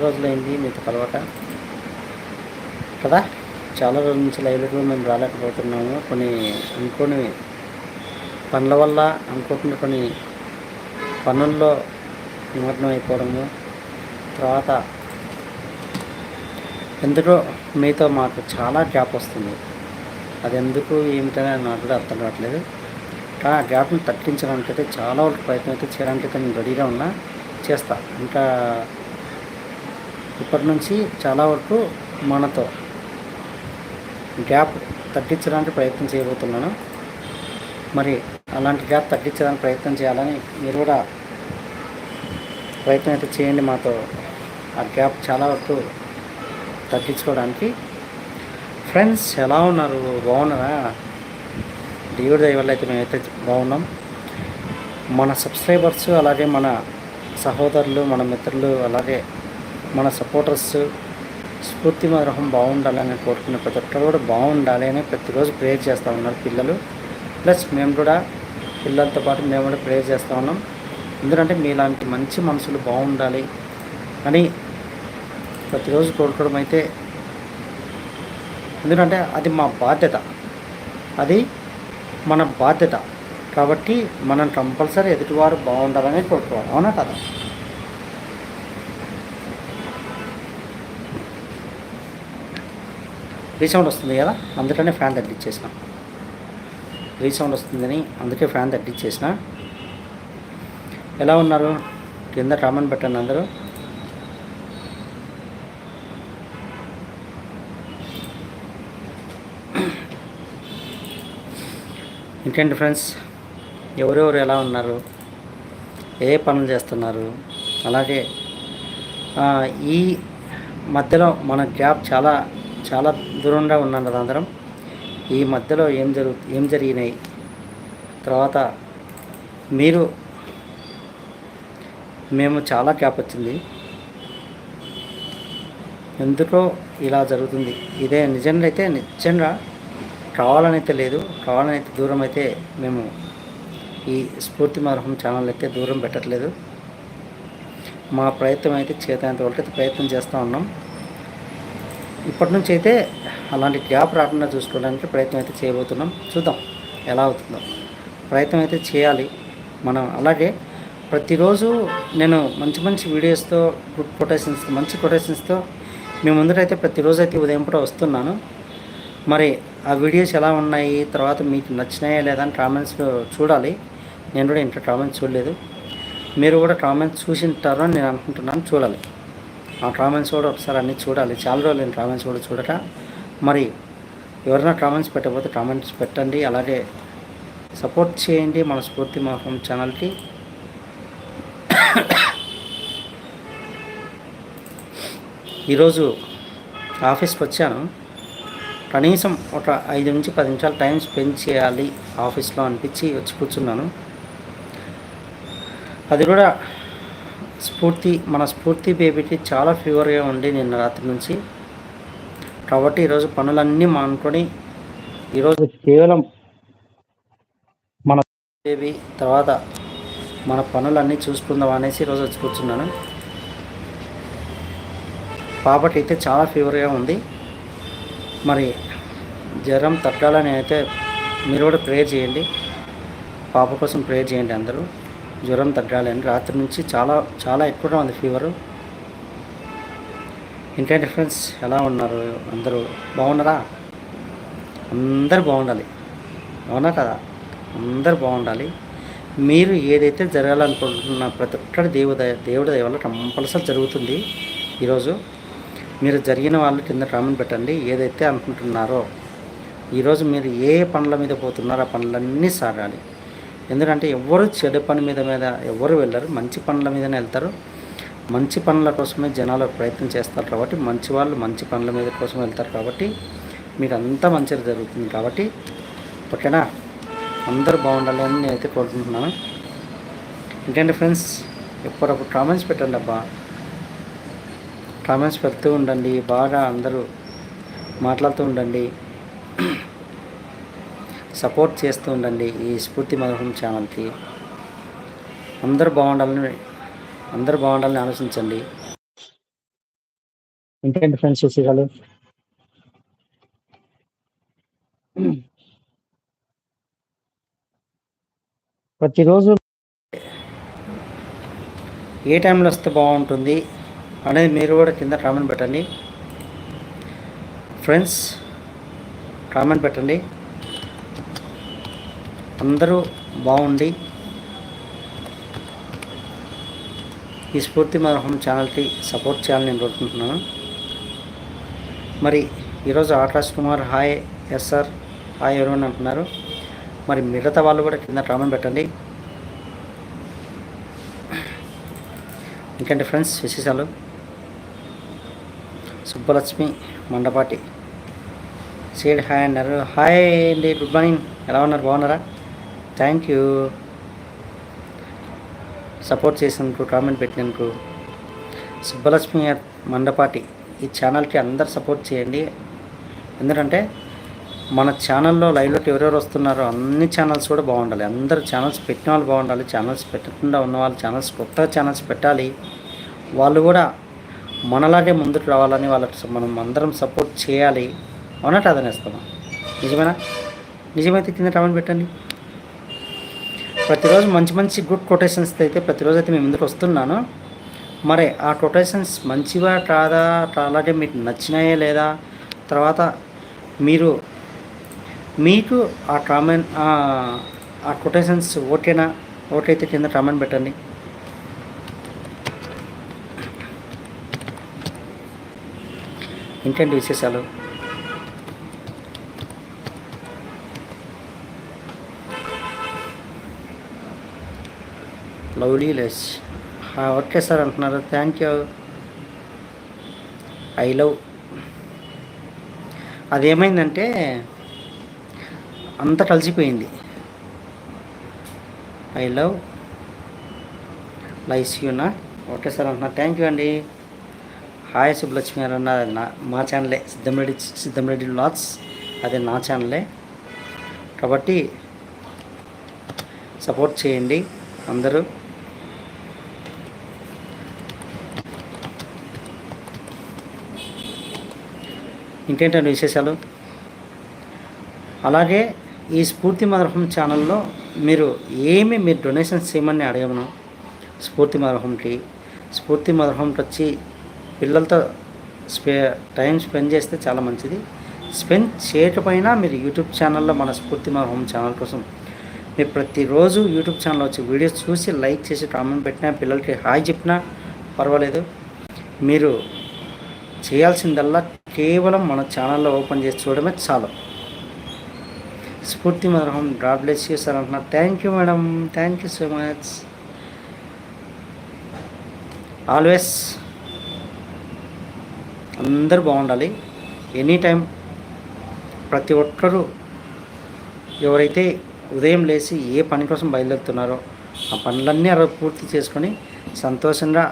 రోజులైంది మీతో కలవక కదా? చాలా రోజుల నుంచి లైవ్లకు మేము రాలేకపోతున్నాము. కొన్ని అనుకోని పనుల వల్ల అనుకోకుండా కొన్ని పనుల్లో నిమగ్నం అయిపోవడము తర్వాత ఎందుకో మీతో మాకు చాలా గ్యాప్ వస్తుంది. అది ఎందుకు ఏమిటనే నాకు కూడా అర్థం కావట్లేదు. కానీ ఆ గ్యాప్ని తగ్గించడానికి అయితే చాలా వరకు ప్రయత్నం అయితే చేయడానికి అయితే నేను రెడీగా ఉన్నా. చేస్తా. ఇంకా ఇప్పటి నుంచి చాలా వరకు మనతో గ్యాప్ తగ్గించడానికి ప్రయత్నం చేయబోతున్నాను. మరి అలాంటి గ్యాప్ తగ్గించడానికి ప్రయత్నం చేయాలని మీరు కూడా ప్రయత్నం అయితే చేయండి మాతో. ఆ గ్యాప్ చాలా వరకు తగ్గించుకోవడానికి. ఫ్రెండ్స్ ఎలా ఉన్నారు? బాగున్నారా? దేవుడి దయ వల్ల అయితే మేమైతే బాగున్నాం. మన సబ్స్క్రైబర్స్ అలాగే మన సహోదరులు మన మిత్రులు అలాగే మన సపోర్టర్స్ స్ఫూర్తి మరహం బాగుండాలని కోరుకున్న ప్రతి ఒక్కరు కూడా బాగుండాలి అని ప్రతిరోజు ప్రేయర్ చేస్తూ ఉన్నారు పిల్లలు. ప్లస్ మేము కూడా పిల్లలతో పాటు మేము కూడా ప్రేయర్ చేస్తూ ఉన్నాం. ఎందుకంటే మీలాంటి మంచి మనసులు బాగుండాలి అని ప్రతిరోజు కోరుకోవడం అయితే ఎందుకంటే అది మా బాధ్యత. అది మన బాధ్యత. కాబట్టి మనం కంపల్సరీ ఎదుటివారు బాగుండాలని కోరుకోవాలి. అవునా కదా? రీసౌండ్ వస్తుంది కదా అందుకనే ఫ్యాన్ తగ్గించేసిన. రీసౌండ్ వస్తుందని అందుకే ఫ్యాన్ తగ్గించేసిన. ఎలా ఉన్నారు? కింద కామెంట్ పెట్టండి అందరూ. ఇంకేంటి ఫ్రెండ్స్? ఎవరెవరు ఎలా ఉన్నారు? ఏ పనులు చేస్తున్నారు? అలాగే ఈ మధ్యలో మన గ్యాప్ చాలా చాలా దూరంగా ఉన్నాం కదా అందరం. ఈ మధ్యలో ఏం జరుగు ఏం జరిగినాయి? తర్వాత మీరు మేము చాలా గ్యాప్ వచ్చింది. ఎందుకో ఇలా జరుగుతుంది. ఇదే నిజంగా అయితే నిజంగా కావాలనైతే లేదు కావాలని అయితే దూరం అయితే మేము ఈ స్ఫూర్తి మార్గం ఛానల్ అయితే దూరం పెట్టట్లేదు. మా ప్రయత్నం అయితే చేతనంత వరకు అయితే ప్రయత్నం చేస్తూ ఉన్నాం. ఇప్పటి నుంచి అయితే అలాంటి గ్యాప్ రాకుండా చూసుకోవడానికి ప్రయత్నం అయితే చేయబోతున్నాం. చూద్దాం ఎలా అవుతుందో. ప్రయత్నం అయితే చేయాలి మనం. అలాగే ప్రతిరోజు నేను మంచి మంచి వీడియోస్తో గుడ్ కొటేషన్స్ మంచి కొటేషన్స్తో మీ ముందరైతే ప్రతిరోజు అయితే ఉదయం పూట వస్తున్నాను. మరి ఆ వీడియోస్ ఎలా ఉన్నాయి తర్వాత మీకు నచ్చినాయా లేదా అని కామెంట్స్ చూడాలి. నేను కూడా ఇంట్లో కామెంట్స్ చూడలేదు. మీరు కూడా కామెంట్స్ చూసింటారు అని నేను అనుకుంటున్నాను చూడాలి. ఆ కామెంట్స్ కూడా ఒకసారి అన్నీ చూడాలి. చాలా రోజులు నేను కామెంట్స్ కూడా చూడట మరి ఎవరైనా కామెంట్స్ పెట్టకపోతే కామెంట్స్ పెట్టండి. అలాగే సపోర్ట్ చేయండి. మన స్ఫూర్తి మహం ఛానల్కి. ఈరోజు ఆఫీస్కి వచ్చాను. కనీసం ఒక ఐదు నుంచి పది నిమిషాలు టైం స్పెండ్ చేయాలి ఆఫీస్లో అనిపించి వచ్చి కూర్చున్నాను. అది కూడా స్ఫూర్తి మన స్ఫూర్తి బేబీకి చాలా ఫీవర్గా ఉండి నిన్న రాత్రి నుంచి. కాబట్టి ఈరోజు పనులన్నీ మానుకొని ఈరోజు కేవలం మన బేబీ తర్వాత మన పనులన్నీ చూసుకుందాం అనేసి ఈరోజు వచ్చి కూర్చున్నాను. పాపకి అయితే చాలా ఫీవర్గా ఉంది. మరి జ్వరం తగ్గాలని అయితే మీరు కూడా ప్రేయర్ చేయండి. పాప కోసం ప్రేయర్ చేయండి అందరూ. జ్వరం తగ్గాలని. రాత్రి నుంచి చాలా చాలా ఎక్కువగా ఉంది ఫీవరు ఇంకేంటి ఫ్రెండ్స్ ఎలా ఉన్నారు? అందరూ బాగున్నారా? అందరు బాగుండాలి. అవునా కదా? అందరు బాగుండాలి. మీరు ఏదైతే జరగాలనుకుంటున్న ప్రతి ఒక్కటి దేవుడు దేవుడి దయ వల్ల కంపల్సరీ జరుగుతుంది ఈరోజు. మీరు జరిగిన వాళ్ళు కింద కామెంట్ పెట్టండి. ఏదైతే అనుకుంటున్నారో ఈరోజు మీరు ఏ పనుల మీద పోతున్నారో ఆ పనులన్నీ సాగాలి. ఎందుకంటే ఎవరు చెడు పని మీద మీద ఎవరు వెళ్ళరు మంచి పనుల మీదనే వెళ్తారు. మంచి పనుల కోసమే జనాలు ప్రయత్నం చేస్తారు కాబట్టి మంచి వాళ్ళు మంచి పనుల మీద కోసం వెళ్తారు కాబట్టి మీకు అంతా మంచిది జరుగుతుంది కాబట్టి ఓకేనా? అందరూ బాగుండాలి అని నేనైతే కోరుకుంటున్నాను. ఇంకేంటి ఫ్రెండ్స్? ఎప్పుడప్పుడు కామెంట్స్ పెట్టండి అబ్బా. కామెంట్స్ పెడుతూ ఉండండి బాగా అందరూ మాట్లాడుతూ ఉండండి. సపోర్ట్ చేస్తూ ఉండండి ఈ స్ఫూర్తి మధురం ఛానల్కి. అందరూ బాగుండాలని అందరూ బాగుండాలని ఆలోచించండి. ఇంకేంటి ఫ్రెండ్స్ విశేషాలు? ప్రతిరోజు ఏ టైంలో వస్తే బాగుంటుంది అనేది మీరు కూడా కింద కామెంట్ పెట్టండి. ఫ్రెండ్స్ కామెంట్ పెట్టండి. అందరూ బాగుండి ఈ స్ఫూర్తి మరహం ఛానల్కి సపోర్ట్ చేయాలని నేను కోరుకుంటున్నాను. మరి ఈరోజు Akash Kumar hi yes sir hi ఎవరు అంటున్నారు? మరి మిగతా వాళ్ళు కూడా కింద కామెంట్ పెట్టండి. ఇంకంటే ఫ్రెండ్స్ విశేషాలు? సుబ్బలక్ష్మి మండపాటి. సీడ్ హాయ్ అన్నారు. హాయ్ అండి గుడ్ మార్నింగ్. ఎలా ఉన్నారు? బాగున్నారా? Thank you. సపోర్ట్ చేసినందుకు కామెంట్ పెట్టినందుకు. సుబ్బలక్ష్మి మండపాటి ఈ ఛానల్కి అందరు సపోర్ట్ చేయండి. ఎందుకంటే మన ఛానల్లో లైవ్లోకి ఎవరెవరు వస్తున్నారో అన్ని ఛానల్స్ కూడా బాగుండాలి. అందరు ఛానల్స్ పెట్టిన వాళ్ళు బాగుండాలి. ఛానల్స్ పెట్టకుండా ఉన్న వాళ్ళు ఛానల్స్ కొత్త ఛానల్స్ పెట్టాలి. వాళ్ళు కూడా మనలాగే ముందుకు రావాలని వాళ్ళకి మనం అందరం సపోర్ట్ చేయాలి. అన్నట్టు అదనేస్తాము నిజమేనా? నిజమైతే కింద కామెంట్ పెట్టండి. ప్రతిరోజు మంచి మంచి గుడ్ కొటేషన్స్ అయితే ప్రతిరోజు అయితే మేము ముందుకు వస్తున్నాను. మరి ఆ కొటేషన్స్ మంచివా కాదా అలాగే మీకు నచ్చినాయే లేదా? తర్వాత మీరు మీకు ఆ కామెంట్ ఆ కొటేషన్స్ ఓకేనా? ఓకే అయితే కింద కామెంట్ పెట్టండి. ఇంకేంటి విశేషాలు? లవ్లీ లెస్ ఓకే సార్ అంటున్నారు థ్యాంక్ యూ ఐ లవ్ అదేమైందంటే అంత కలిసిపోయింది. ఐ లవ్ లైస్ యూనా ఓకే సార్ అంటున్నారు థ్యాంక్ యూ అండి. హాయ్ సుబ్బలక్ష్మి గారు అన్న నా మా ఛానలే. సిద్ధంరెడ్డి సిద్ధంరెడ్డి లాట్స్. అదే నా ఛానలే. కాబట్టి సపోర్ట్ చేయండి అందరూ. ఇంకేంటంటే విశేషాలు? అలాగే ఈ స్ఫూర్తి మదర్హం ఛానల్లో మీరు ఏమి మీరు డొనేషన్స్ చేయమని అడగమను స్ఫూర్తి మదర్హంకి స్ఫూర్తి మదర్హంకి వచ్చి పిల్లలతో స్పే టైం స్పెండ్ చేస్తే చాలా మంచిది. స్పెండ్ చేయకపోయినా మీరు యూట్యూబ్ ఛానల్లో మన స్ఫూర్తి మదర్హం ఛానల్ కోసం మీరు ప్రతిరోజు యూట్యూబ్ ఛానల్ వచ్చి వీడియోస్ చూసి లైక్ చేసి కామెంట్ పెట్టినా పిల్లలకి హాయ్ చెప్పినా పర్వాలేదు. మీరు చేయాల్సిందల్లా కేవలం మన ఛానల్లో ఓపెన్ చేసి చూడడమే చాలు. స్ఫూర్తి మదర్హం డ్రాప్ బ్లెస్ యూ అంటున్నారు thank you madam thank you so much always అందరూ బాగుండాలి. ఎనీ టైం ప్రతి ఒక్కరూ ఎవరైతే ఉదయం లేచి ఏ పని కోసం బయలుదేరుతున్నారో ఆ పనులన్నీ ఆ పూర్తి చేసుకొని సంతోషంగా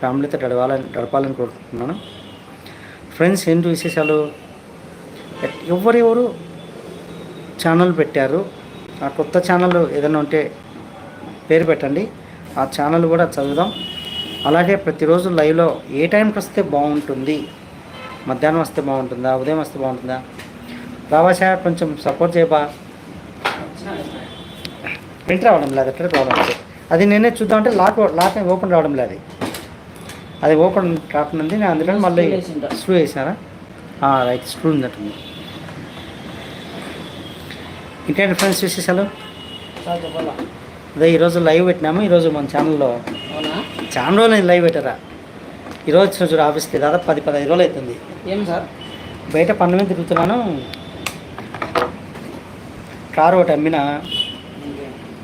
ఫ్యామిలీతో గడపాలని గడపాలని కోరుకుంటున్నాను. ఫ్రెండ్స్ ఏంటి విశేషాలు? ఎవరెవరు ఛానల్ పెట్టారు? ఆ కొత్త ఛానల్ ఏదైనా ఉంటే పేరు పెట్టండి. ఆ ఛానల్ కూడా చదువుదాం. అలాగే ప్రతిరోజు లైవ్లో ఏ టైంకి వస్తే బాగుంటుంది? మధ్యాహ్నం వస్తే బాగుంటుందా? ఉదయం వస్తే బాగుంటుందా? రావాసా కొంచెం సపోర్ట్ చేయబా. ప్రింట్ రావడం లేదు ఎక్కడ రావడం లేదు. అది నేనే చూద్దామంటే లాక్ లాక్ ఓపెన్ రావడం లేదు. అది. ఓపెన్ కాకుండా నేను అందుకని మళ్ళీ. స్క్రూ వేసారా? రైట్ స్క్రూ ఉందట్టుంది ఇంకేంటి ఫ్రెండ్స్ విశేషాలు? అదే ఈరోజు లైవ్ పెట్టినాము. ఈరోజు మన ఛానల్లో చాలా రోజులు నేను లైవ్ పెట్టారా? ఈరోజు వచ్చిన చూడు ఆఫీస్కి దాదాపు పది పదహైదు రోజులు అవుతుంది. ఏం సార్? బయట పన్ను మీద తిరుగుతున్నాను. కారు ఒకటి అమ్మిన.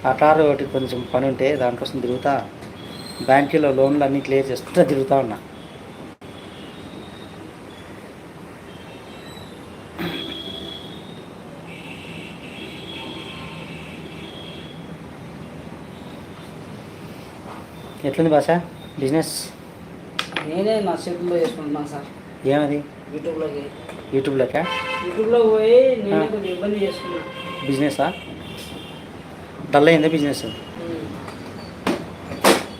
ఆ కారు ఒకటి కొంచెం పని ఉంటే దానికోసం తిరుగుతా. బ్యాంకులో లోన్లు అన్నీ క్లియర్ చేసుకుంటూ తిరుగుతా ఉన్నా. ఎట్లుంది భాష? బిజినెస్? నేనే నా చేతుల్లో చేసుకుంటున్నాను సార్. ఏమది? యూట్యూబ్లోకి. యూట్యూబ్లోకా? యూట్యూబ్లో పోయి నేనే. కొంచెం ఇబ్బంది చేసుకున్నా. బిజినెసా? డల్ అయిందా బిజినెస్.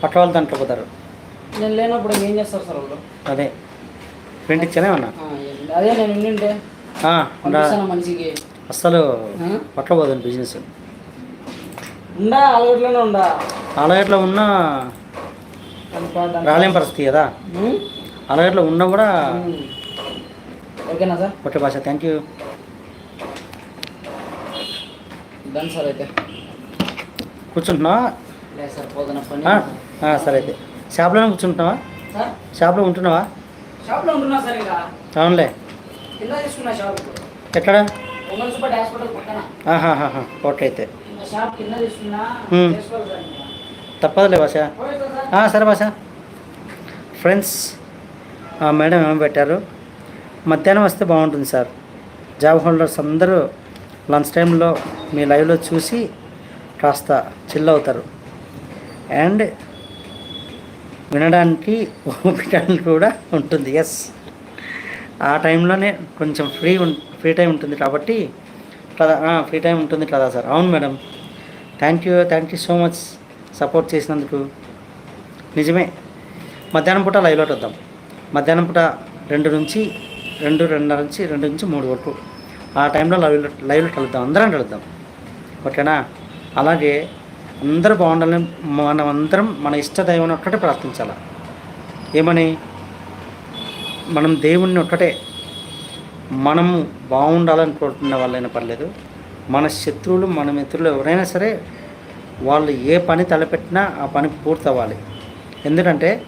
పక్క వాళ్ళు దాంట్లో పోతారు. నేను లేనప్పుడు ఏం చేస్తారు సార్ వాళ్ళు? అదే. ప్రింట్ ఇచ్చానే ఉన్నా? అదే నేను ఉండింటే. మనిషికి? అస్సలు ఆ? పట్టబోతుంది బిజినెస్. ఉండా అలవాట్లోనే ఉండా? అలాగట్లో ఉన్నా రాలేం పరిస్థితి కదా. ఉమ్? అలాగట్లో ఉన్నా కూడా. ఓకేనా సార్? ఓకే భాష థ్యాంక్ యూ. డన్ సార్ అయితే. కూర్చుంటున్నావా? లేదు సార్ పోతున్న పని. సరే అయితే. షాప్లోనే కూర్చుంటున్నావా? షాప్లో ఉంటున్నావా? షాప్లో ఉంటున్నా సార్ ఇంకా. అవునులే. ఎక్కడ? ఓకే అయితే. తప్పదులే భాష. సార్. భాష. ఫ్రెండ్స్ మేడం ఏమి పెట్టారు? మధ్యాహ్నం వస్తే బాగుంటుంది సార్. జాబ్ హోల్డర్స్ అందరూ లంచ్ టైంలో మీ లైవ్లో చూసి కాస్త చిల్ అవుతారు. అండ్ వినడానికి ఓపికలు కూడా ఉంటుంది ఎస్ ఆ టైంలోనే కొంచెం ఫ్రీ ఫ్రీ టైం ఉంటుంది కాబట్టి కదా ఫ్రీ టైం ఉంటుంది కదా సార్. అవును madam. Thank you thank you so much support చేసినందుకు. నిజమే. మధ్యాహ్నం పూట లైవ్లో వద్దాం. మధ్యాహ్నం పూట రెండు నుంచి రెండు రెండున్నర నుంచి రెండు నుంచి మూడు వరకు. ఆ టైంలో లైవ్లో లైవ్లో కలుద్దాం. అందరం కలుద్దాం. ఓకేనా? అలాగే అందరూ బాగుండాలని మనం అందరం మన ఇష్ట దైవాన్ని ఒక్కటే ప్రార్థించాలి? ఏమని? మనం దేవుణ్ణి ఒక్కటే. మనము బాగుండాలనుకుంటున్న వాళ్ళైనా పర్లేదు. మన శత్రువులు మన మిత్రులు ఎవరైనా సరే వాళ్ళు ఏ పని తలపెట్టినా ఆ పని పూర్తి అవ్వాలి ఎందుకంటే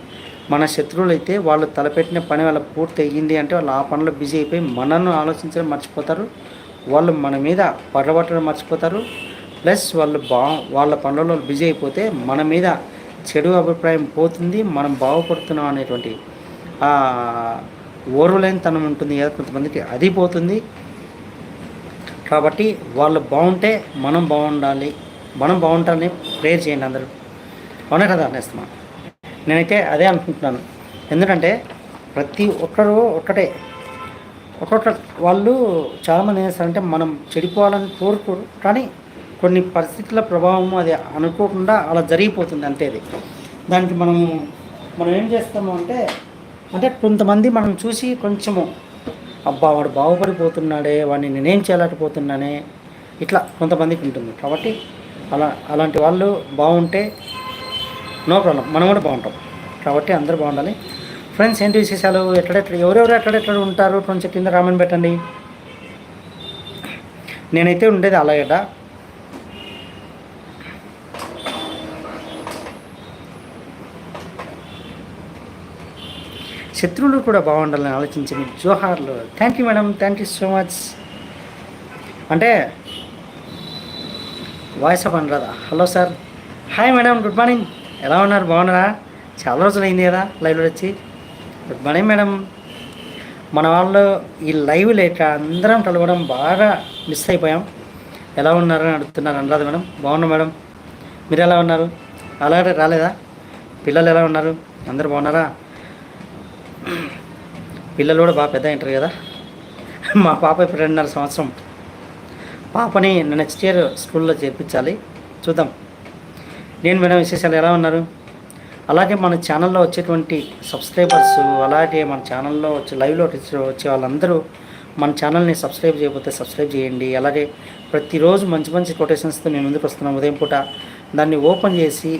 మన శత్రువులు అయితే వాళ్ళు తలపెట్టిన పని వాళ్ళ పూర్తి అయ్యింది అంటే వాళ్ళు ఆ పనిలో బిజీ అయిపోయి మనల్ని ఆలోచించడం మర్చిపోతారు. వాళ్ళు మన మీద పడబట్టడం మర్చిపోతారు. ప్లస్ వాళ్ళు బా వాళ్ళ పనులలో బిజీ అయిపోతే మన మీద చెడు అభిప్రాయం పోతుంది మనం బాగుపడుతున్నాం అనేటువంటి ఆ ఓర్వలేనితనం ఉంటుంది కదా కొంతమందికి అది పోతుంది. కాబట్టి వాళ్ళు బాగుంటే మనం బాగుండాలి మనం బాగుంటాలని ప్రేయర్ చేయండి అందరూ. అవునా కదా నేస్తమా? నేనైతే అదే అనుకుంటున్నాను. ఎందుకంటే ప్రతి ఒక్కరు ఒక్కటే. ఒక్కొక్క వాళ్ళు చాలామంది ఏం చేస్తారంటే మనం చెడిపోవాలని కోరుకోరు కానీ కొన్ని పరిస్థితుల ప్రభావం అది అనుకోకుండా అలా జరిగిపోతుంది అంతే అది. దానికి మనము మనం ఏం చేస్తాము అంటే అంటే కొంతమంది మనం చూసి కొంచెము అబ్బా వాడు బాగుపడిపోతున్నాడే వాడిని నేనేం చేయలేకపోతున్నానే ఇట్లా కొంతమందికి ఉంటుంది. కాబట్టి అలా అలాంటి వాళ్ళు బాగుంటే నో ప్రాబ్లం. మనం కూడా బాగుంటాం. కాబట్టి అందరూ బాగుండాలి. ఫ్రెండ్స్ ఏంటి విశేషాలు? ఎక్కడెక్కడ ఎవరెవరు ఎక్కడెక్కడ ఉంటారు? కొంచెం కింద కామెంట్ పెట్టండి. నేనైతే ఉండేది అలాగేట శత్రువులు కూడా బాగుండాలని ఆలోచించండి జోహార్లు. Thank you madam thank you so much అంటే voice of Anuradha hello sir hi madam good morning ఎలా ఉన్నారు? బాగున్నారా? చాలా రోజులు అయింది కదా లైవ్లో వచ్చి. గుడ్ మార్నింగ్ మేడం మన వాళ్ళు ఈ లైవ్ లేక అందరం కలవడం బాగా మిస్ అయిపోయాం. ఎలా ఉన్నారని అడుగుతున్నారు అనురాధ మేడం బాగున్నా మేడం మీరు ఎలా ఉన్నారు? అలాగే రాలేదా? పిల్లలు ఎలా ఉన్నారు? అందరు బాగున్నారా? పిల్లలు కూడా బాగా పెద్ద ఉంటారు కదా? మా పాప ఇప్పుడు రెండున్నర సంవత్సరం. పాపని నెక్స్ట్ ఇయర్ స్కూల్లో చేర్పించాలి. చూద్దాం. నేను మేడం విశేషాలు ఎలా ఉన్నారు? అలాగే మన ఛానల్లో వచ్చేటువంటి సబ్స్క్రైబర్స్ అలాగే మన ఛానల్లో వచ్చే లైవ్లో వచ్చే వచ్చే వాళ్ళందరూ మన ఛానల్ని సబ్స్క్రైబ్ చేయకపోతే సబ్స్క్రైబ్ చేయండి. అలాగే ప్రతిరోజు మంచి మంచి కొటేషన్స్తో నేను ముందుకు వస్తున్నాను ఉదయం పూట దాన్ని ఓపెన్ చేసి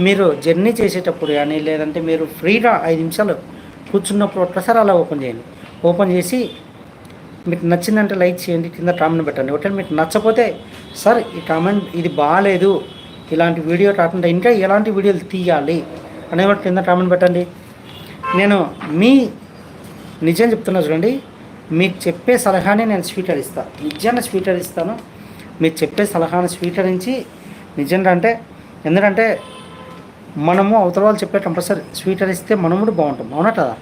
మీరు జర్నీ చేసేటప్పుడు కానీ లేదంటే మీరు ఫ్రీగా ఐదు నిమిషాలు కూర్చున్నప్పుడు ఒక్కసారి అలా ఓపెన్ చేయండి. ఓపెన్ చేసి మీకు నచ్చిందంటే లైక్ చేయండి కింద కామెంట్ పెట్టండి. ఒకటే మీకు నచ్చపోతే సార్ ఈ కామెంట్ ఇది బాగాలేదు ఇలాంటి వీడియో కాకుండా ఇంకా ఎలాంటి వీడియోలు తీయాలి? అనే కింద కామెంట్ పెట్టండి. నేను మీ నిజం చెప్తున్నా చూడండి మీకు చెప్పే సలహానే నేను స్వీకరిస్తాను నిజాన్ని స్వీకరిస్తాను మీరు చెప్పే సలహాను స్వీకరించి నిజంగా అంటే ఎందుకంటే మనము అవతల వాళ్ళు చెప్పే కంపల్సరీ స్వీకరిస్తే మనం కూడా బాగుంటాం. అవునా కదా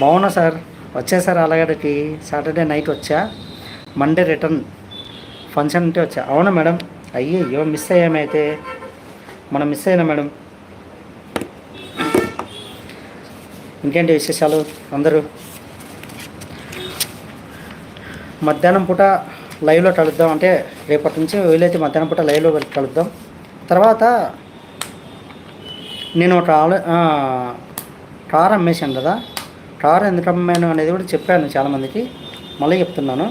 బాగున్నా సార్. వచ్చా సార్ అలాగడికి సాటర్డే నైట్ వచ్చా? మండే రిటర్న్ ఫంక్షన్ ఉంటే వచ్చా? అవునా మేడం? అయ్యో మిస్ అయ్యామైతే మనం మిస్ అయినా మేడం. ఇంకేంటి విశేషాలు అందరూ? మధ్యాహ్నం పూట లైవ్లో కలుద్దాం. అంటే రేపటి నుంచి వీలైతే మధ్యాహ్నం పూట లైవ్లో కలుద్దాం. తర్వాత నేను ఒక ఆలో కార్ అమ్మేశాను కదా. కార్ ఎందుకు అమ్మాను అనేది కూడా చెప్పాను చాలామందికి. మళ్ళీ చెప్తున్నాను.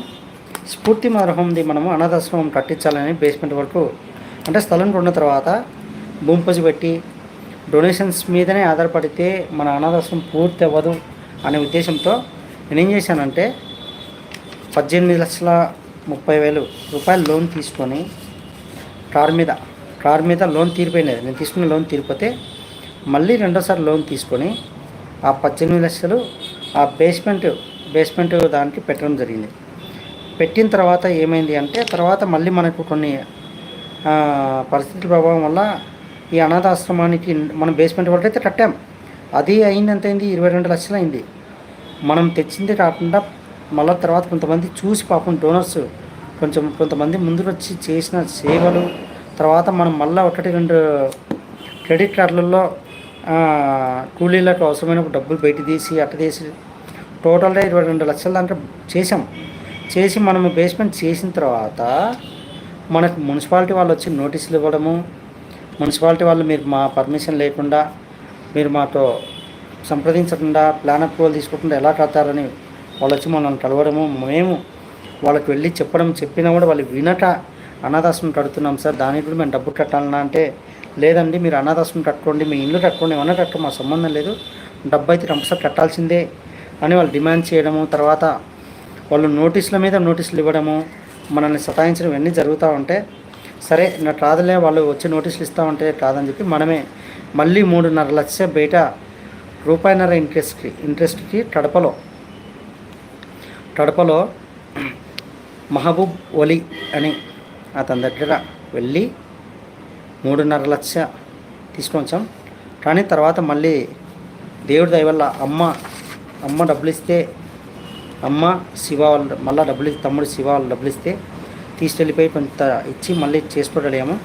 స్ఫూర్తి మరహంది మనము అనాథాశ్రమం కట్టించాలని బేస్మెంట్ వరకు అంటే స్థలం కొన్న తర్వాత భూమి పూజ పెట్టి డొనేషన్స్ మీదనే ఆధారపడితే మన అనాథాశ్రమం పూర్తి అవ్వదు అనే ఉద్దేశంతో నేనేం చేశానంటే పద్దెనిమిది లక్షల ముప్పై వేలు రూపాయలు లోన్ తీసుకొని కార్ మీద కార్ మీద లోన్ తీరిపోయినది. నేను తీసుకున్న లోన్ తీరిపోతే మళ్ళీ రెండోసారి లోన్ తీసుకొని ఆ పద్దెనిమిది లక్షలు ఆ బేస్మెంట్ బేస్మెంట్ దానికి పెట్టడం జరిగింది. పెట్టిన తర్వాత ఏమైంది అంటే తర్వాత మళ్ళీ మనకు కొన్ని పరిస్థితుల ప్రభావం వల్ల ఈ అనాథాశ్రమానికి మనం బేస్మెంట్ వరకు అయితే కట్టాం. అది అయింది ఎంత అయింది? ఇరవై రెండు లక్షలు అయింది. మనం తెచ్చింది కాకుండా మళ్ళీ తర్వాత కొంతమంది చూసి పాపం డోనర్స్ కొంచెం కొంతమంది ముందుకు వచ్చి చేసిన సేవలు తర్వాత మనం మళ్ళీ ఒకటి రెండు క్రెడిట్ కార్డులలో కూలీలకు అవసరమైన డబ్బులు బయట తీసి అట్ట తీసి టోటల్గా ఇరవై రెండు లక్షల దాంట్లో చేసాం చేసి మనం బేస్మెంట్ చేసిన తర్వాత మనకు మున్సిపాలిటీ వాళ్ళు వచ్చి నోటీసులు ఇవ్వడము మున్సిపాలిటీ వాళ్ళు మీరు మా పర్మిషన్ లేకుండా మీరు మాతో సంప్రదించకుండా ప్లాన్ అప్రూవల్ తీసుకోకుండా ఎలా కడతారని వాళ్ళు వచ్చి మనల్ని కలవడము మేము వాళ్ళకి వెళ్ళి చెప్పడం చెప్పినా కూడా వాళ్ళు వినట అనాథాశ్రమం కడుతున్నాం సార్. దానికి కూడా మేము డబ్బు కట్టాలన్నా అంటే లేదండి మీరు అనాథాశ్రమం కట్టుకోండి మీ ఇల్లు కట్టుకోండి ఏమన్నా కట్టుకో మా సంబంధం లేదు. డబ్బు అయితే కంపల్సరీ కట్టాల్సిందే అని వాళ్ళు డిమాండ్ చేయడము తర్వాత వాళ్ళు నోటీసుల మీద నోటీసులు ఇవ్వడము మనల్ని సతాయించడం ఇవన్నీ జరుగుతూ ఉంటే సరే నాకు రాదులే వాళ్ళు వచ్చి నోటీసులు ఇస్తా ఉంటే కాదని చెప్పి మనమే మళ్ళీ మూడున్నర లక్ష బయట రూపాయిన్నర ఇంట్రెస్ట్కి ఇంట్రెస్ట్కి కడపలో కడపలో మహబూబ్ ఒలి అని అతని దగ్గర వెళ్ళి మూడున్నర లక్ష తీసుకొని వచ్చాం కానీ తర్వాత మళ్ళీ దేవుడి దయ వల్ల అమ్మ అమ్మ డబ్బులు ఇస్తే అమ్మ శివ వాళ్ళు మళ్ళీ డబ్బులు తమ్ముడు శివ వాళ్ళు డబ్బులు ఇస్తే తీసుకెళ్ళిపోయి కొంత ఇచ్చి మళ్ళీ చేసుకోగలిగాము.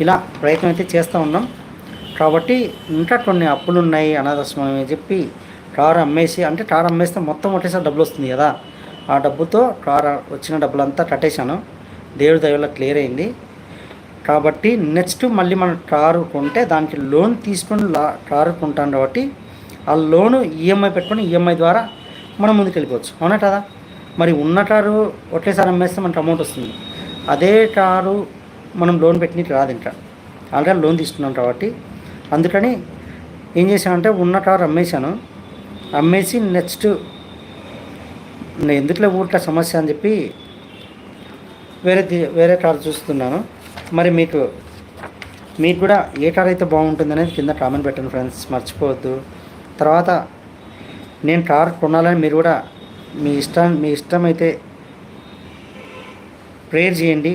ఇలా ప్రయత్నం అయితే చేస్తూ ఉన్నాం. కాబట్టి ఇంకా కొన్ని అప్పులు ఉన్నాయి అనాథాశ్రమం అని చెప్పి కారు అమ్మేసి అంటే కారు అమ్మేస్తే మొత్తం ఒకటేసారి డబ్బులు వస్తుంది కదా. ఆ డబ్బుతో కారు వచ్చిన డబ్బులంతా కట్టేశాను దేవుడి దయవల్ల క్లియర్ అయింది. కాబట్టి నెక్స్ట్ మళ్ళీ మనం కారు కొంటే దానికి లోన్ తీసుకొని లా కారు కొంటాం కాబట్టి ఆ లోను ఈఎంఐ పెట్టుకొని ఈఎంఐ ద్వారా మనం ముందుకు వెళ్ళిపోవచ్చు అవునా కదా మరి ఉన్న కారు ఒకేసారి అమ్మేస్తే మనకు అమౌంట్ వస్తుంది. అదే కారు మనం లోన్ పెట్టినట్టు రాదు ఇంకా ఆల్రెడీ లోన్ తీసుకున్నాం కాబట్టి. అందుకని ఏం చేశానంటే ఉన్న కారు అమ్మేశాను. అమ్మేసి నెక్స్ట్ నేను ఎందుకులే ఊరికే సమస్య అని చెప్పి వేరే వేరే కార్ చూస్తున్నాను. మరి మీకు మీకు కూడా ఏ కార్ అయితే బాగుంటుంది అనేది కింద కామెంట్ పెట్టండి ఫ్రెండ్స్. మర్చిపోవద్దు. తర్వాత నేను కార్ కొనాలని మీరు కూడా మీ ఇష్టం మీ ఇష్టం అయితే ప్రేయర్ చేయండి.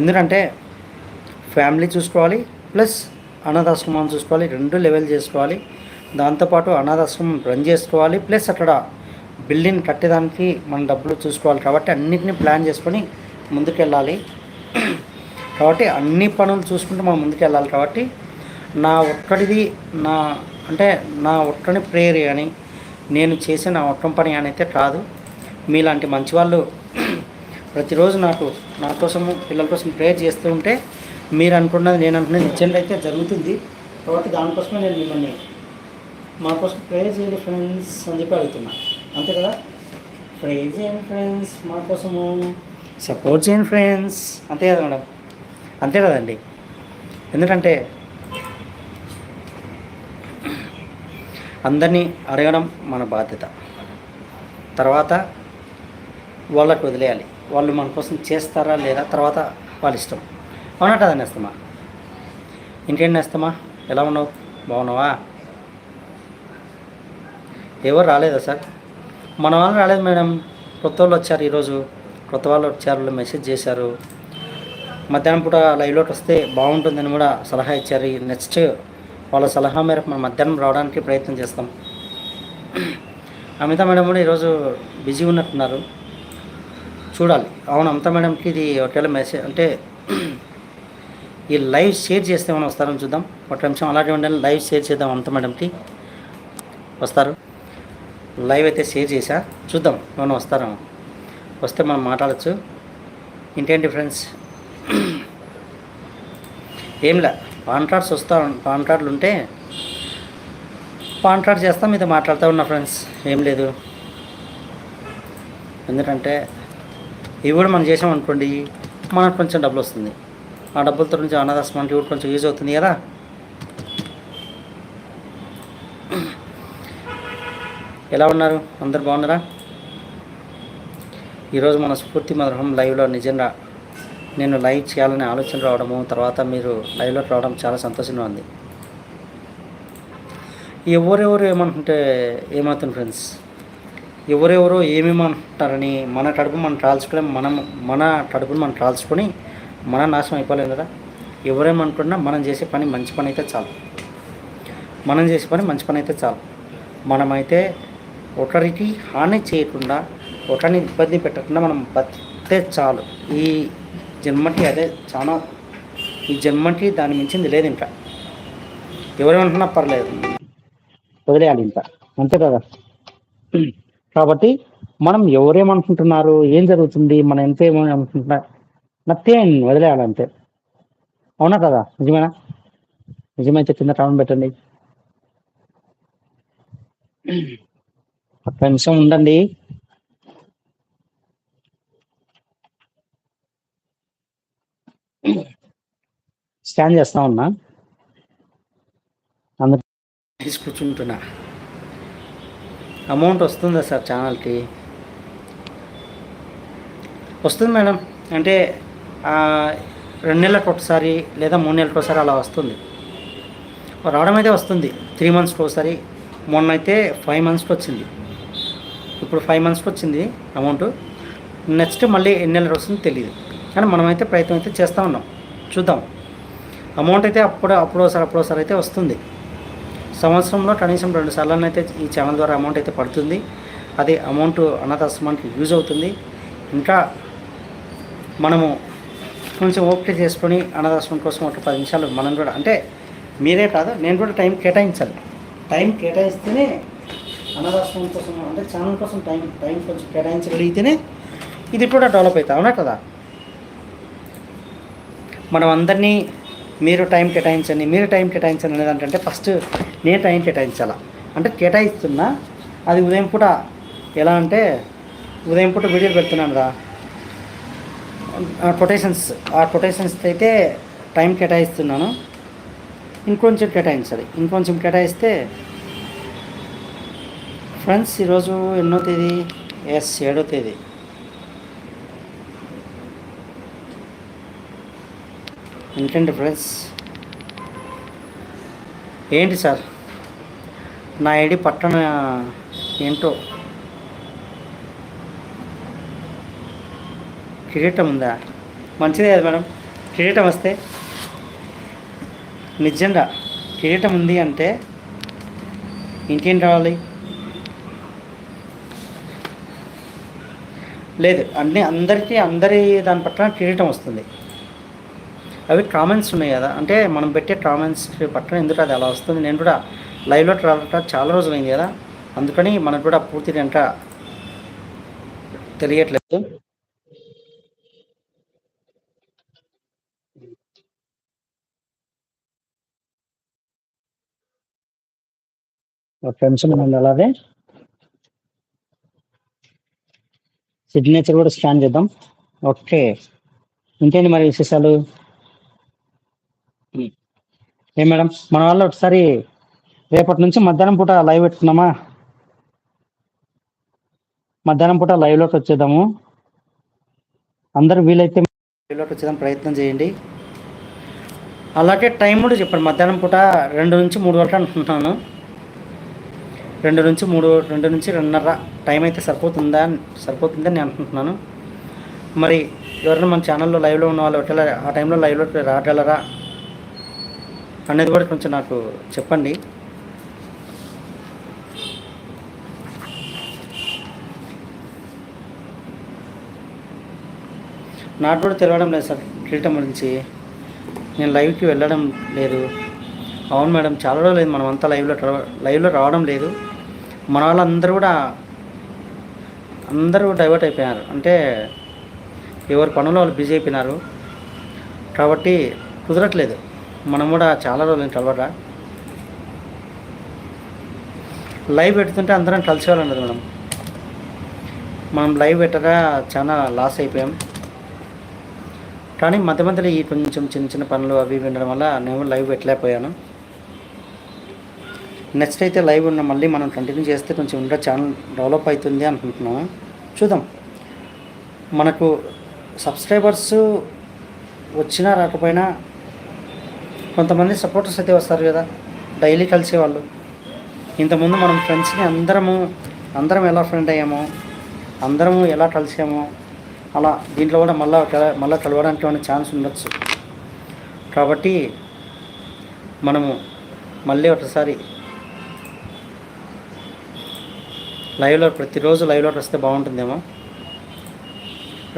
ఎందుకంటే ఫ్యామిలీ చూసుకోవాలి ప్లస్ అనాథాశ్రమం చూసుకోవాలి రెండు లెవెల్ చేసుకోవాలి. దాంతోపాటు అనాథాశ్రమం రన్ చేసుకోవాలి ప్లస్ అక్కడ బిల్డింగ్ కట్టేదానికి మన డబ్బులు చూసుకోవాలి కాబట్టి అన్నిటినీ ప్లాన్ చేసుకొని ముందుకెళ్ళాలి. కాబట్టి అన్ని పనులు చూసుకుంటూ మనం ముందుకెళ్ళాలి కాబట్టి నా ఒక్కడిది నా అంటే నా ఒక్కని ప్రేయర్ కానీ నేను చేసే నా ఒక్కం పని అని అయితే కాదు. మీలాంటి మంచి వాళ్ళు ప్రతిరోజు నాకు నా కోసము పిల్లల కోసం ప్రేయర్ చేస్తూ ఉంటే మీరు అనుకున్నది నేను అనుకున్నది నిజంగా అయితే జరుగుతుంది. కాబట్టి దానికోసమే నేను మిమ్మల్ని మా కోసం ప్రేయర్ చేయండి ఫ్రెండ్స్ అని చెప్పి అడుగుతున్నాను అంతే కదా? ప్రేయర్ చేయండి ఫ్రెండ్స్ మా కోసము. సపోర్ట్ చేయండి ఫ్రెండ్స్ అంతే కదా మేడం? అంతే కదండి. ఎందుకంటే అందరినీ అడగడం మన బాధ్యత. తర్వాత వాళ్ళకు వదిలేయాలి. వాళ్ళు మన కోసం చేస్తారా లేదా? తర్వాత వాళ్ళ ఇష్టం. అవునా కదా నేస్తమా? ఇంకేంటి నేస్తమా? ఎలా ఉన్నావు? బాగున్నావా? ఎవరు రాలేదా సార్? మన వాళ్ళు రాలేదు మేడం. కొత్త వాళ్ళు వచ్చారు ఈరోజు. కొత్త వాళ్ళు వచ్చారు వాళ్ళు మెసేజ్ చేశారు. మధ్యాహ్నం పూట లైవ్లోకి వస్తే బాగుంటుందని కూడా సలహా ఇచ్చారు. నెక్స్ట్ వాళ్ళ సలహా మేరకు మనం మధ్యాహ్నం రావడానికి ప్రయత్నం చేస్తాం. అమిత మేడం కూడా ఈరోజు బిజీ ఉన్నట్టున్నారు. చూడాలి. అవును అమిత మేడంకి ఇది ఒకవేళ మెసేజ్ అంటే ఈ లైవ్ షేర్ చేస్తే మనం వస్తారని చూద్దాం. ఒక నిమిషం అలాగే ఉండాలి లైవ్ షేర్ చేద్దాం అమిత మేడంకి. వస్తారు. లైవ్ అయితే షేర్ చేశా. చూద్దాం మనం వస్తారేమో. వస్తే మనం మాట్లాడచ్చు. ఇంకేంటి ఫ్రెండ్స్? ఏంలా పాన్ కార్డ్స్ వస్తా పాన్ కార్డులు ఉంటే పాన్ కార్డ్ చేస్తా మీతో మాట్లాడుతూ ఉన్నా ఫ్రెండ్స్. ఏం లేదు. ఎందుకంటే ఇవి కూడా మనం చేసాం అనుకోండి మనకు కొంచెం డబ్బులు వస్తుంది. ఆ డబ్బులతో నుంచి అనాథాశ్రమానికి కూడా కొంచెం యూజ్ అవుతుంది కదా. ఎలా ఉన్నారు? అందరు బాగున్నారా? ఈరోజు మన స్ఫూర్తి మధురం లైవ్లో నిజంగా నేను లైవ్ చేయాలనే ఆలోచన రావడము తర్వాత మీరు లైవ్లోకి రావడం చాలా సంతోషంగా ఉంది. ఎవరెవరు ఏమంటుంటే ఏమవుతుంది ఫ్రెండ్స్? ఎవరెవరో ఏమేమంటారని మన కడుపు మనం కాల్చుకొని మనం మన కడుపును మనం కాల్చుకొని మన నాశనం అయిపోలేం కదా? ఎవరేమనుకున్నా మనం చేసే పని మంచి పని అయితే చాలు. మనం చేసే పని మంచి పని అయితే చాలు. మనమైతే ఒకరికి హాని చేయకుండా ఒకరిని ఇబ్బంది పెట్టకుండా మనం బతితే చాలు. ఈ జన్మకి అదే చాలా ఈ జన్మకి దాని మించింది లేదు ఇంకా. ఎవరేమంటున్నా పర్లేదు. వదిలేయాలి ఇంకా అంతే కదా? కాబట్టి మనం ఎవరేమనుకుంటున్నారు? ఏం జరుగుతుంది? మనం ఎంత ఏమని అనుకుంటున్నా నథింగ్ వదిలేయాలి అంతే అవునా కదా? నిజమేనా? నిజమైతే కింద కామెంట్ పెట్టండి. ఒక్క నిమిషం ఉండండి. స్కాన్ చేస్తా ఉన్నా. అందుకు కూర్చుంటున్నా అమౌంట్ వస్తుందా సార్ ఛానల్కి? వస్తుంది మేడం. అంటే రెండు నెలలకు ఒకసారి లేదా మూడు నెలలకు ఒకసారి అలా వస్తుంది. రావడం అయితే వస్తుంది. త్రీ మంత్స్కి ఒకసారి. మొన్న అయితే ఫైవ్ మంత్స్కి వచ్చింది. ఇప్పుడు ఫైవ్ మంత్స్కి వచ్చింది అమౌంట్ నెక్స్ట్ మళ్ళీ ఎన్ని నెలలు వస్తుందో తెలియదు కానీ మనమైతే ప్రయత్నం అయితే చేస్తూ ఉన్నాం. చూద్దాం. అమౌంట్ అయితే అప్పుడు అప్పుడోసారి అప్పుడోసారి అయితే వస్తుంది. సంవత్సరంలో కనీసం రెండు సార్లు అయితే ఈ ఛానల్ ద్వారా అమౌంట్ అయితే పడుతుంది. అది అమౌంట్ అనాథాశ్రమానికి యూజ్ అవుతుంది. ఇంకా మనము కొంచెం ఓపిక చేసుకొని అనాథాశ్రమం కోసం ఒక పది నిమిషాలు మనం కూడా అంటే మీరే కాదు నేను కూడా టైం కేటాయించాలి. టైం కేటాయిస్తేనే అనాథాశ్రమం కోసం అంటే ఛానల్ కోసం టైం టైం కొంచెం కేటాయించగలిగితేనే ఇది కూడా డెవలప్ అవుతుంది అవునా కదా? మనం అందరినీ మీరు టైం కేటాయించండి మీరు టైం కేటాయించండి అనేది అంటే ఫస్ట్ నేను టైం కేటాయించాలా? అంటే కేటాయిస్తున్నా అది ఉదయం పూట ఎలా అంటే ఉదయం పూట వీడియోలు పెడుతున్నాను రా. కొటేషన్స్ ఆ కొటేషన్స్ అయితే టైం కేటాయిస్తున్నాను. ఇంకొంచెం కేటాయించాలి. ఇంకొంచెం కేటాయిస్తే ఫ్రెండ్స్ ఈరోజు ఎన్నో తేదీ? ఎస్ ఏడో తేదీ. ఏంటండి ఫ్రెండ్స్. ఏంటి సార్? నా ఐడి పట్టణ ఏంటో? కిరీటం ఉందా? మంచిదే కదా మేడం. కిరీటం వస్తే? నిజంగా కిరీటం ఉంది అంటే ఇంకేం రావాలి? లేదు అన్ని అందరికీ అందరి దాని పట్ల కిరీటం వస్తుంది. అవి కామెంట్స్ ఉన్నాయి కదా అంటే మనం పెట్టే కామెంట్స్ పట్ల ఎందుకు అది అలా వస్తుంది? నేను కూడా లైవ్లో రావట చాలా రోజులు అయింది కదా అందుకని మనకు కూడా పూర్తి వెంట తెలియట్లేదు. ఫ్రెండ్స్ నిమిషం అలాగే. సిగ్నేచర్ కూడా స్కాన్ చేద్దాం. ఓకే. ఇంకేంటి మరి విశేషాలు. ఏం మేడం? మన వాళ్ళు ఒకసారి రేపటి నుంచి మధ్యాహ్నం పూట లైవ్ పెట్టుకున్నామా మధ్యాహ్నం పూట లైవ్లోకి వచ్చేద్దాము. అందరూ వీలైతే లైవ్లోకి వచ్చేదాం ప్రయత్నం చేయండి. అలాగే టైం కూడా చెప్పండి. మధ్యాహ్నం పూట రెండు నుంచి మూడు వరకు అనుకుంటున్నాను రెండు నుంచి మూడు రెండు నుంచి రెండున్నర టైం అయితే సరిపోతుందా సరిపోతుందని నేను అనుకుంటున్నాను మరి ఎవరైనా మన ఛానల్లో లైవ్లో ఉన్న వాళ్ళు ఒకవేళ ఆ టైంలో లైవ్లో రాగలరా అనేది కూడా కొంచెం నాకు చెప్పండి. నాకు కూడా తెలవడం లేదు సార్ కిరీటం గురించి. నేను లైవ్కి వెళ్ళడం లేదు. అవును మేడం చాలా రోజులు లేదు మనం అంతా లైవ్లో లైవ్లో రావడం లేదు. మన వాళ్ళందరూ కూడా అందరూ డైవర్ట్ అయిపోయారు. అంటే ఎవరి పనులు వాళ్ళు బిజీ అయిపోయినారు. కాబట్టి కుదరట్లేదు. మనం కూడా చాలా రోజులు కలవరా లైవ్ పెడుతుంటే అందరం కలిసి వాళ్ళండి మేడం. మనం లైవ్ పెట్టగా చాలా లాస్ అయిపోయాం. కానీ మధ్య మధ్యలో ఈ కొంచెం చిన్న చిన్న పనులు అవి వినడం వల్ల నేను లైవ్ పెట్టలేకపోయాను. నెక్స్ట్ అయితే లైవ్ ఉన్న మళ్ళీ మనం కంటిన్యూ చేస్తే కొంచెం ఇంకా ఛానల్ డెవలప్ అవుతుంది అనుకుంటున్నాము చూద్దాం. మనకు సబ్స్క్రైబర్స్ వచ్చినా రాకపోయినా కొంతమంది సపోర్టర్స్ అయితే వస్తారు కదా డైలీ కలిసేవాళ్ళు ఇంతకుముందు మనం ఫ్రెండ్స్ని అందరము అందరం ఎలా ఫ్రెండ్ అయ్యామో అందరము ఎలా కలిసామో అలా దీంట్లో కూడా మళ్ళా కల- కలవడానికి ఏమైనా ఛాన్స్ ఉండొచ్చు. కాబట్టి మనము మళ్ళీ ఒకసారి లైవ్లో ప్రతిరోజు లైవ్లో వస్తే బాగుంటుందేమో.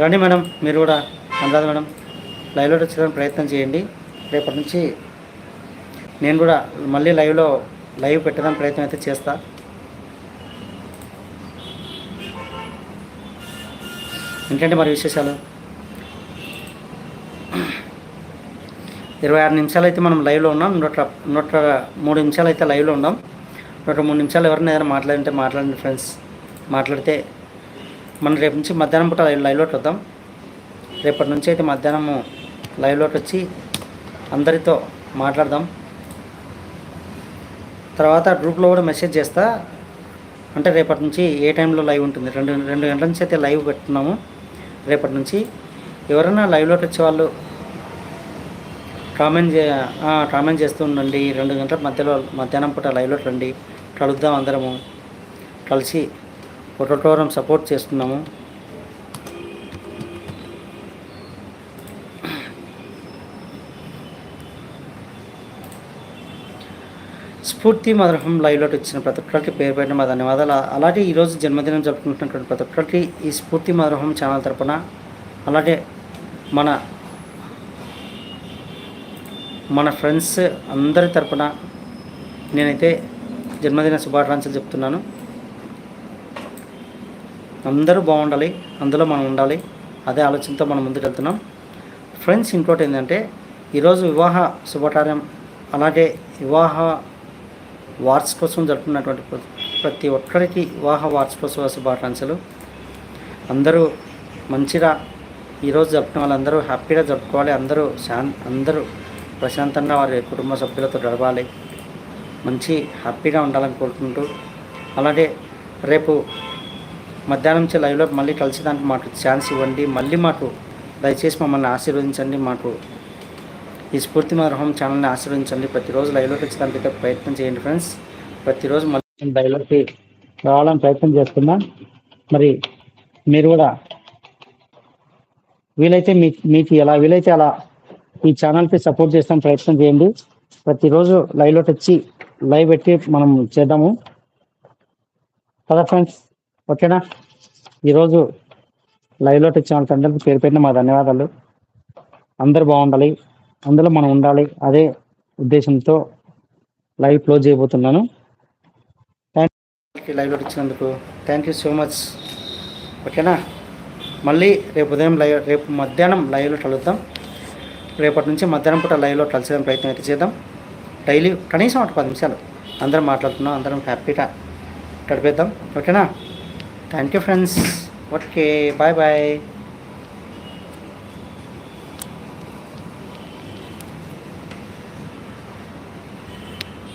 రండి మేడం మీరు కూడా అనురాధ మేడం లైవ్లో వచ్చేదానికి ప్రయత్నం చేయండి. రేపటి నుంచి నేను కూడా మళ్ళీ లైవ్లో లైవ్ పెట్టడానికి ప్రయత్నం అయితే చేస్తా. ఏంటంటే మరి విశేషాలు? ఇరవై ఆరు నిమిషాలు అయితే మనం లైవ్లో ఉన్నాం. నూట నూట మూడు నిమిషాలు అయితే లైవ్లో ఉన్నాం. ఒక మూడు నిమిషాలు ఎవరైనా ఏదైనా మాట్లాడింటే మాట్లాడండి ఫ్రెండ్స్ మాట్లాడితే మనం రేపు నుంచి మధ్యాహ్నం పూట లైవ్ లైవ్లోకి వద్దాం. రేపటి నుంచి అయితే మధ్యాహ్నము లైవ్లోకి వచ్చి అందరితో మాట్లాడదాం. తర్వాత గ్రూప్లో కూడా మెసేజ్ చేస్తా. అంటే రేపటి నుంచి ఏ టైంలో లైవ్ ఉంటుంది? రెండు రెండు గంటల నుంచి అయితే లైవ్ పెట్టున్నాము రేపటి నుంచి ఎవరైనా లైవ్లోకి వచ్చే వాళ్ళు కామెంట్ చే కామెంట్ చేస్తూ ఉండండి. రెండు గంటల మధ్యలో మధ్యాహ్నం పూట లైవ్లోకి రండి. కలుద్దాం అందరము. కలిసి ఒకటోరం సపోర్ట్ చేస్తున్నాము. స్ఫూర్తి మధురహం లైవ్లోకి వచ్చిన ప్రతి ఒక్కరికి పేరు పెట్టిన మా ధన్యవాదాలు. అలాగే ఈరోజు జన్మదినం జరుపుకుంటున్నటువంటి ప్రతి ఒక్కరికి ఈ స్ఫూర్తి మధురహం ఛానల్ తరపున అలాగే మన మన ఫ్రెండ్స్ అందరి తరపున నేనైతే జన్మదిన శుభాకాంక్షలు చెప్తున్నాను. అందరూ బాగుండాలి అందులో మనం ఉండాలి అదే ఆలోచనతో మనం ముందుకు వెళ్తున్నాం ఫ్రెండ్స్ ఇంకోటి ఏంటంటే ఈరోజు వివాహ శుభకార్యం అలాగే వివాహ వార్షికోత్సవం జరుపుకున్నటువంటి ప్రతి ఒక్కరికి వివాహ వార్షికోత్సవ శుభాకాంక్షలు. అందరూ మంచిగా ఈరోజు జరుపుకున్న వాళ్ళందరూ హ్యాపీగా జరుపుకోవాలి అందరూ శాం అందరూ ప్రశాంతంగా వారి కుటుంబ సభ్యులతో గడపాలి. మంచి హ్యాపీగా ఉండాలని కోరుకుంటూ అలాగే రేపు మధ్యాహ్నం నుంచి లైవ్లో మళ్ళీ కలిసేదానికి మాకు ఛాన్స్ ఇవ్వండి. మళ్ళీ మాకు దయచేసి మమ్మల్ని ఆశీర్వదించండి. మాకు ఈ స్ఫూర్తి మరహం ఛానల్ని ఆశీర్వదించండి. ప్రతిరోజు లైవ్లోకి వచ్చేదానికి ప్రయత్నం చేయండి ఫ్రెండ్స్. ప్రతిరోజు మళ్ళీ లైవ్లోకి రావాలని ప్రయత్నం చేస్తున్నా. మరి మీరు కూడా వీలైతే మీ మీకు ఎలా వీలైతే అలా ఈ ఛానల్కి సపోర్ట్ చేస్తాం ప్రయత్నం చేయండి. ప్రతిరోజు లైవ్లోకి వచ్చి లైవ్ పెట్టి మనం చేద్దాము. కదా ఫ్రెండ్స్ ఓకేనా? ఈరోజు లైవ్లో వచ్చిన ఛానల్స్ పేరు పెట్టిన మా ధన్యవాదాలు. అందరు బాగుండాలి. అందులో మనం ఉండాలి. అదే ఉద్దేశంతో లైవ్ క్లోజ్ చేయబోతున్నాను. థ్యాంక్ లైవ్లో ఇచ్చినందుకు థ్యాంక్ యూ సో మచ్ ఓకేనా? మళ్ళీ రేపు ఉదయం లైవ్ రేపు మధ్యాహ్నం లైవ్లో కలుద్దాం. రేపటి నుంచి మధ్యాహ్నం పూట లైవ్లో కలిసేదాం ప్రయత్నం అయితే చేద్దాం. డైలీ కనీసం ఒక పది నిమిషాలు. అందరం మాట్లాడుతున్నాం అందరం హ్యాపీగా గడిపేద్దాం. ఓకేనా? Thank you friends. Okay bye bye.